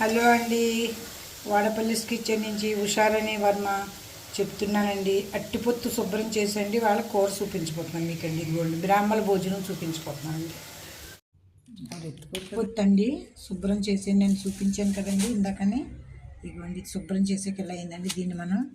Hello అండి. Vadapalli kitchen నుంచి ఉషారని వర్మ చెప్తున్నానండి. అట్టిపొత్తు శుభ్రం చేసండి వాళ్ళ కూర చూపించిపోతున్నాను మీకండి. ఇదిగోండి. బ్రాహ్మణ భోజనం చూపించిపోతున్నానండి. పొత్తు అండి శుభ్రం చేసి నేను చూపించాను కదండి ఇందాకనే. ఇదిగోండి. ఇది శుభ్రం చేసేకి ఇలా అయిందండి దీన్ని మనం?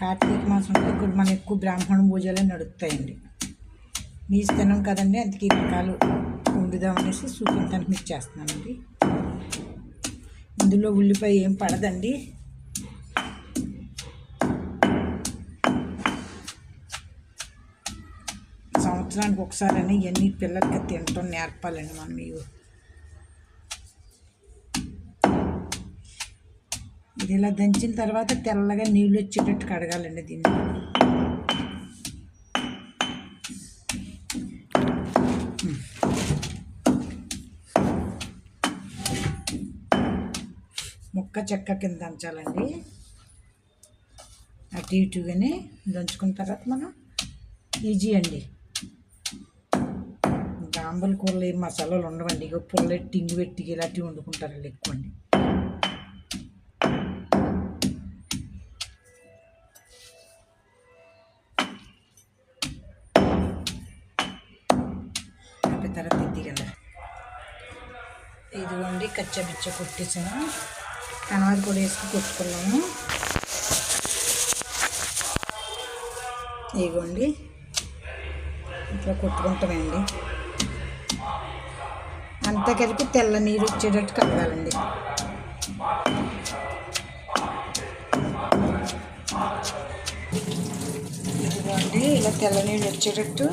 కార్తీక మాసంలో ఇప్పుడు మన ఎక్కువ బ్రాహ్మణ పూజలే నడుస్తాయండి. నీసు తినం కదండి. అందుకే ఈ రకాలు వండుదామనేసి చూపించడానికి మీకు చేస్తున్నానండి. ఇందులో ఉల్లిపాయ ఏం పడదండి. సంవత్సరానికి ఒకసారి అని ఇవన్నీ పిల్లలకి తినటం నేర్పాలండి మనం ఇవి. ఇది ఇలా దంచిన తర్వాత తెల్లగా నీళ్ళు వచ్చేటట్టు కడగాలండి దీన్ని. ముక్క చెక్క కింద దంచాలండి. అటు ఇటుగానే దంచుకున్న తర్వాత మనం ఈజీ అండి. దాంబల కూరలు ఏం మసాలాలు ఉండవండి. ఇక పుల్లెట్టి టింగు పెట్టి ఇలాంటివి వండుకుంటారండి ఎక్కువ అండి ఆపే తర్వాత ఎత్తిగల ఇదిగోండి కచ్చబిచ్చ కొట్టేసాను. కనవాది పొడి వేసి కొట్టుకున్నాము. ఇగోండి ఇట్లా కొట్టుకుంటామండి. అంతా కలిపి తెల్ల నీరు వచ్చేటట్టు కలగాలండి. ఇదిగోండి ఇలా తెల్ల నీళ్ళు వచ్చేటట్టు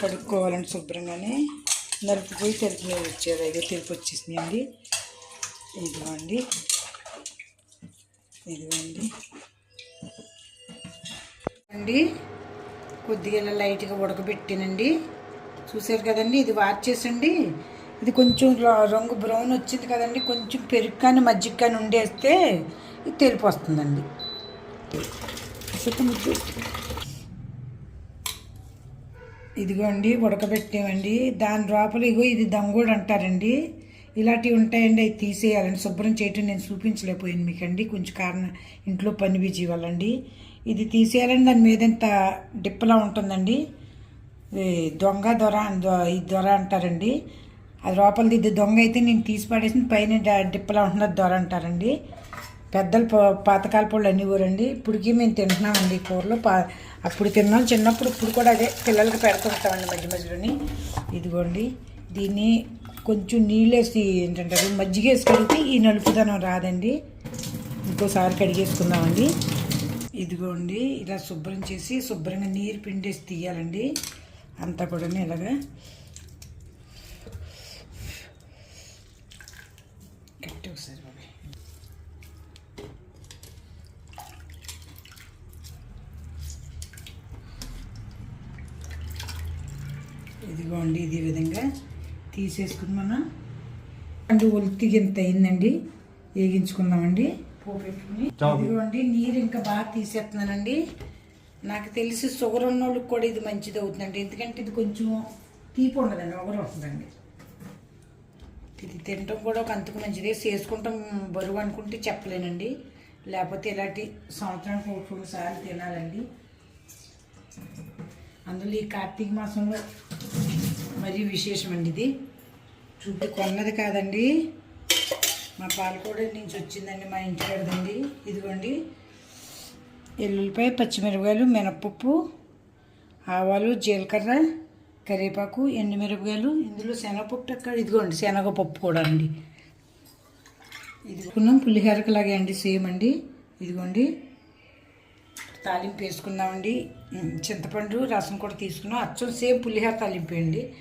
కడుక్కోవాలండి శుభ్రంగానే. నలిపిపోయి తెలుపు నీళ్ళు వచ్చేది అయితే తెలుపు వచ్చేసినాయండి. ఇదిగోండి. ఇదిగోండి. అండి కొద్దిగా ఇలా లైట్గా ఉడకబెట్టానండి. చూసారు కదండి ఇది వార్చేసండి ఇది కొంచెం రంగు బ్రౌన్ వచ్చింది కదండి కొంచెం పెరుగు కానీ మజ్జిగ కానీ ఉండేస్తే ఇది తెలుపు వస్తుందండి ఇదిగోండి ఉడకబెట్టామండి. దాని లోపల ఇగో ఇది దంగోడు అంటారండి. ఇలాంటివి ఉంటాయండి అవి తీసేయాలండి. శుభ్రం చేయటం నేను చూపించలేకపోయాను మీకండి. కొంచెం కారణం ఇంట్లో పని బిజీ వల్లండి ఇది తీసేయాలని దాని మీద ఇంత డిప్పలా ఉంటుందండి. దొంగ దొర ఈ దొర అంటారండి. అది లోపలిది ఇది దొంగ అయితే నేను తీసి పడేసిన పైన డిప్పలా ఉంటుంది దొర అంటారండి. పెద్దలు పాతకాల పళ్ళు అన్ని ఊరండి. ఇప్పటికీ మేము తింటున్నామండి కూరలు కూరలో. పా అప్పుడు తిన్నాం. చిన్నప్పుడు ఇప్పుడు కూడా అదే పిల్లలకి పెడుతుంటామండి మధ్య మధ్యలోని. ఇదిగోండి. దీన్ని కొంచెం నీళ్ళేసి ఏంటంటారు మజ్జిగ వేసి కడిగితే ఈ నలుపుదనం రాదండి. ఇంకోసారి కడిగేసుకుందామండి. ఇదిగోండి ఇలా శుభ్రం చేసి శుభ్రంగా నీరు పిండేసి తీయాలండి. అంతా కూడా ఇలాగా. గట్టి ఒకసారి బాబాయ్ ఇదిగోండి ఇది విధంగా. తీసేసుకుని మనం అంటే ఒలితికి ఇంత అయిందండి? వేగించుకుందామండి. పోపెట్టుకుని. ఇదిగోండి నీరు ఇంకా బాగా తీసేస్తున్నానండి. నాకు తెలిసి షుగర్ ఉన్న వాళ్ళకి కూడా ఇది మంచిది అవుతుందండి. ఎందుకంటే ఇది కొంచెం తీపి ఉండదండి ఒకరు ఉంటుందండి ఇది తినటం కూడా ఒక అంతకు మంచిది. చేసుకుంటాం బరువు అనుకుంటే చెప్పలేనండి. లేకపోతే ఇలాంటి సంవత్సరానికి ఒక రెండు సార్లు తినాలండి. అందులో ఈ కార్తీక మాసంలో మరీ విశేషం అండి ఇది. చూపి కొన్నది కాదండి. మా పాలకోడ నుంచి వచ్చిందండి మా ఇంటి కడదండి. ఇదిగోండి. ఎల్లుల్లిపాయ పచ్చిమిరపకాయలు మినపప్పు ఆవాలు జీలకర్ర కరివేపాకు ఎండుమిరపకాయలు ఇందులో శనగపప్పు ఎక్కడ? ఇదిగోండి శనగపప్పు కూడా అండి. ఇదిగోన్నాం పులిహోరకు లాగే అండి సేమ్ అండి. ఇదిగోండి. తాలింపు వేసుకున్నామండి చింతపండు రసం కూడా తీసుకున్నాం. అచ్చం సేమ్ పులిహోర తాలింపు అండి.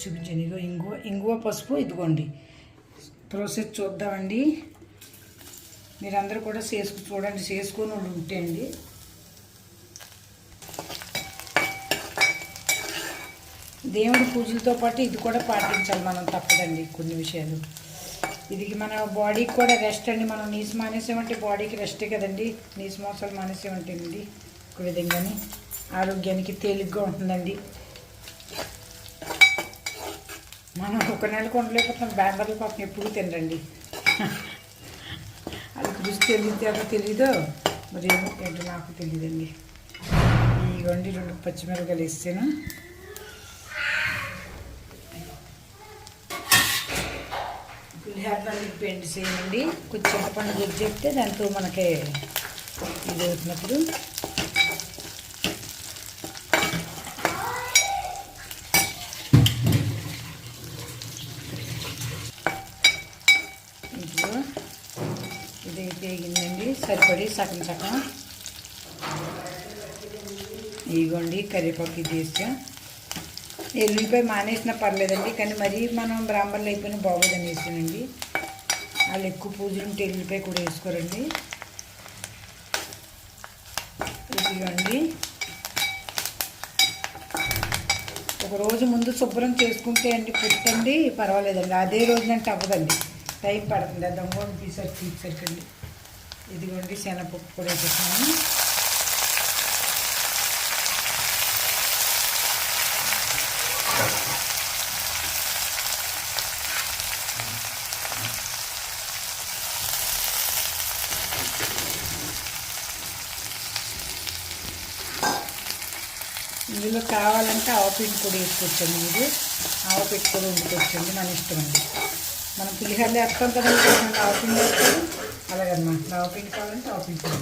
చూపించండి. ఇగో ఇంగువ ఇంగువ పసుపు ఇదిగోండి. ప్రాసెస్ చూద్దామండి. మీరందరూ కూడా చేసుకు చూడండి చేసుకొని వాళ్ళు ఉంటే అండి. దేవుడి పూజలతో పాటు ఇది కూడా పాటించాలి మనం తప్పదండి కొన్ని విషయాలు. ఇది మన బాడీకి కూడా రెస్ట్ అండి. మనం నీసు మానేసామంటే బాడీకి రెస్టే కదండి. నీసు మోసాలు మానేసామంటేనండి ఒక విధంగానే ఆరోగ్యానికి తేలిగ్గా ఉంటుందండి. మనం ఒక నెల కొండలేకపోతాం బెంగళూరు పాపం ఎప్పుడు తినరండి. అది రుచి తెలియదేమో తెలీదో? మరి ఏమో ఏంటో నాకు తెలియదండి ఇవ్వండి రెండు పచ్చిమిరపకాయలు ఇస్తాను పులిహార పల్లికి చేయండి. కొంచెం చింతపండు గుజ్జు చెప్తే దాంతో మనకి ఇది అవుతున్నప్పుడు ఇంట్లో ఇది తేగిందండి సరిపడి సగం సగం. ఇదిగోండి కరివేపాకు ఇది వేసా. ఎల్లుల్లిపాయ మానేసినా పర్లేదండి కానీ మరీ మనం బ్రాహ్మణులు అయిపోయిన బాగోదని వేసానండి. వాళ్ళు ఎక్కువ పూజలు ఉంటే ఎల్లుల్లిపాయ కూడా వేసుకోరండి. ఇదిగోండి. ఒక రోజు ముందు శుభ్రం చేసుకుంటే అండి పుట్టండి పర్వాలేదండి. అదే రోజునంటే అవ్వదండి. టైం పడుతుంది దొంగ తీసరి తీసరికండి ఇదిగోండి శనగపప్పు కూడా వేసేసాను. ఇందులో కావాలంటే ఆవపిండి కూడా వేసుకోవచ్చండి మీరు. ఆవపిండి కూడా వండుకోవచ్చండి మన ఇష్టం అండి. మనం పులిహోరలో వేస్తాం కదా ఆవపిండి వేస్తాం అలాగనమాట. ఆవపిండి కావాలంటే ఆవపిండి కూడా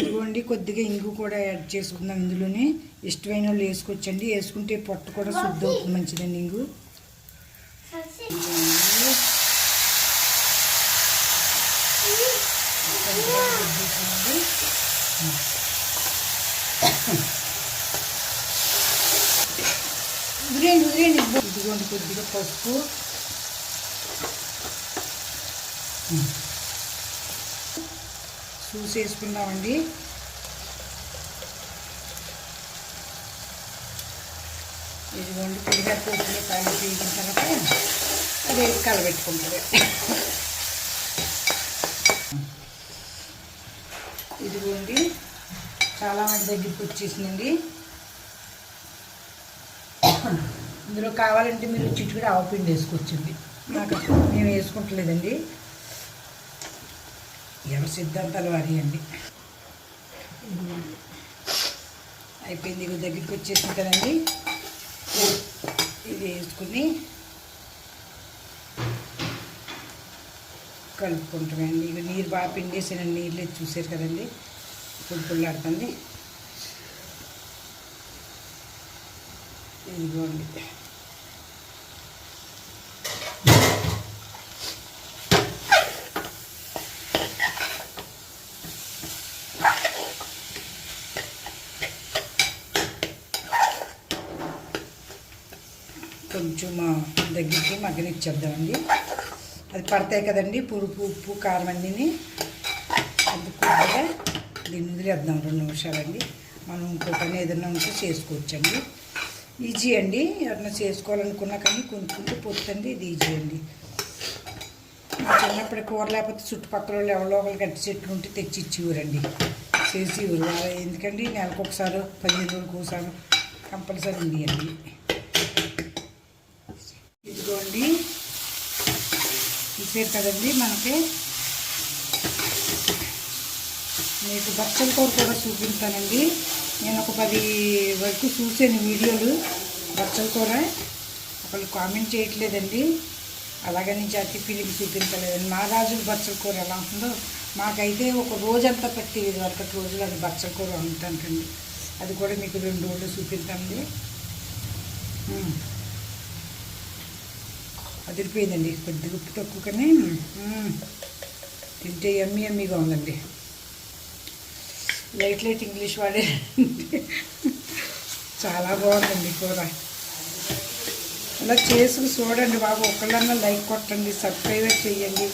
ఇదిగోండి కొద్దిగా ఇంగు కూడా యాడ్ చేసుకుందాం ఇందులోనే. ఇష్టమైన వాళ్ళు వేసుకోవచ్చండి. వేసుకుంటే పొట్టు కూడా శుద్ధి అవుతుంది. మంచిదండి ఇంగు. ఇదిగోండి. ఇదిగోండి కొద్దిగా పసుపు. చూసి వేసుకున్నామండి ఇదిగోండి పులిగా పూర్తిగా కాలు తీసిన తర్వాత అదే కలబెట్టుకుంటుంది ఇదిగోండి చాలా మంది దగ్గరికి వచ్చేసిందండి. ఇందులో కావాలంటే మీరు చిట్టుకుడు ఆవపిండి వేసుకోవచ్చండి. నాకు మేము వేసుకుంటలేదండి. ఎవరి సిద్ధాంతాలు వారి అండి అయిపోయింది ఇక దగ్గరికి వచ్చేసింది కదండి. ఇది వేసుకుని కలుపుకుంటామండి. ఇక నీరు బాగా పిండేసిన నీళ్ళు చూసారు కదండి. పొడి పొళ్ళాడుతుంది ఇదిగోండి. మా దగ్గరికి మగ్గనిచ్చేద్దామండి. అది పడతాయి కదండి పురుపు ఉప్పు కారం అన్నీ అది కొద్దిగా దీన్ని వదిలేద్దాం రెండు నిమిషాలండి. మనం ఇంకో పని ఏదైనా ఉంటే చేసుకోవచ్చండి. ఈజీ అండి ఎవరైనా చేసుకోవాలనుకున్నా కానీ కొనుక్కుంటే పొత్తండి ఇది ఈజీ అండి. చిన్నప్పుడు కూర లేకపోతే చుట్టుపక్కల వాళ్ళు ఎవరో ఒకరు గట్టి చెట్లు ఉంటే తెచ్చి ఇచ్చేవారండి చేసి ఇవ్వరు ఎందుకండి నెలకు ఒకసారి పదిహేను రోజులకు ఒకసారి కంపల్సరీ ఉంది అండి చూసారు కదండి మనకి. మీకు బచ్చల కూర కూడా చూపించానండి నేను ఒక పది వరకు చూసాను వీడియోలు. బచ్చల కూర ఒకళ్ళు కామెంట్ చేయట్లేదండి. అలాగని జాతి పిల్లికి చూపించలేదండి. మా రాజుల బచ్చల కూర ఎలా ఉంటుందో మాకైతే ఒక రోజంతా పట్టి ఒకటి రోజులు అది బచ్చల కూర ఉంటానండి అది కూడా మీకు రెండు రోజులు చూపిద్దామండి అదిరిపోయిందండి కొద్దిగా ఉప్పు తక్కువ తింటే ఎమ్మి ఎమ్మిగా ఉందండి. లైట్ లైట్ ఇంగ్లీష్ వాడే చాలా బాగుందండి కూర. అలా చేసుకు చూడండి బాబు ఒకళ్ళన్నా లైక్ కొట్టండి సబ్స్క్రైబ్ చేయండి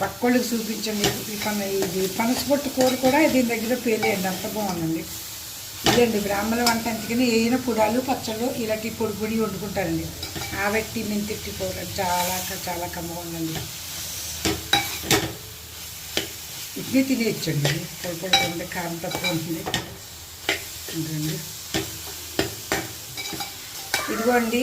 పక్కోళ్ళకి చూపించండి. ఈ ఇది పనసపొట్టు కూర కూడా దీని దగ్గర పేలేయండి. అంత బాగుందండి. ఇదండి బ్రాహ్మణ వంట అందుకని ఏదైనా పుడాలు పచ్చళ్ళు ఇలాంటి పొడి పొడి వండుకుంటారండి. ఆవెట్టి మెంతిట్టి కూర చాలా చాలా కమ్మగా ఉందండి ఇడ్లీ తినేయచ్చండి. పొడి పొడి ఉంది కారం తక్కువ ఉంటుంది ఉంటుంది ఇదిగోండి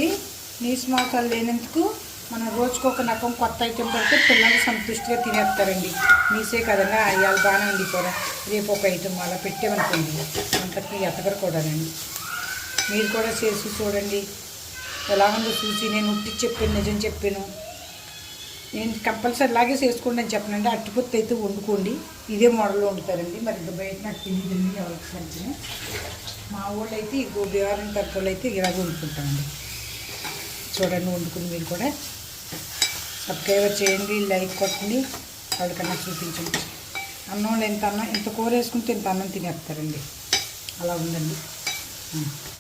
నీసు మోసాలు లేనందుకు మనం రోజుకు ఒక కొత్త ఐటెం పెడితే పిల్లలు సంతృష్టిగా తినేస్తారండి. నీసే కదంగా ఇవాళ బాగానే ఉంది కూర రేపు ఒక ఐటెం అలా పెట్టామనుకోండి అంతకి ఎతకరు కూడానండి. మీరు కూడా చేసి చూడండి. ఎలా ఉందో చూసి నేను ఉట్టి చెప్పాను నిజం చెప్పాను. నేను కంపల్సరీ లాగే చేసుకోండి అని చెప్పనండి. అట్టుపొత్తు అయితే వండుకోండి. ఇదే మోడల్లో వండుతారండి. మరి ఇంకా బయట నాకు తెలియదండి ఎవరికి సంచిన మా ఊళ్ళో అయితే ఈ గోబీవారం తరపులు అయితే ఇలాగ వండుకుంటామండి. చూడండి వండుకుని మీరు కూడా సబ్స్క్రైబర్ చేయండి లైక్ కొట్టండి. వాళ్ళకన్నా చూపించండి. అన్నంలో ఎంత అన్నం ఎంత కూర వేసుకుంటే ఇంత అన్నం తినేస్తారండి. అలా ఉందండి.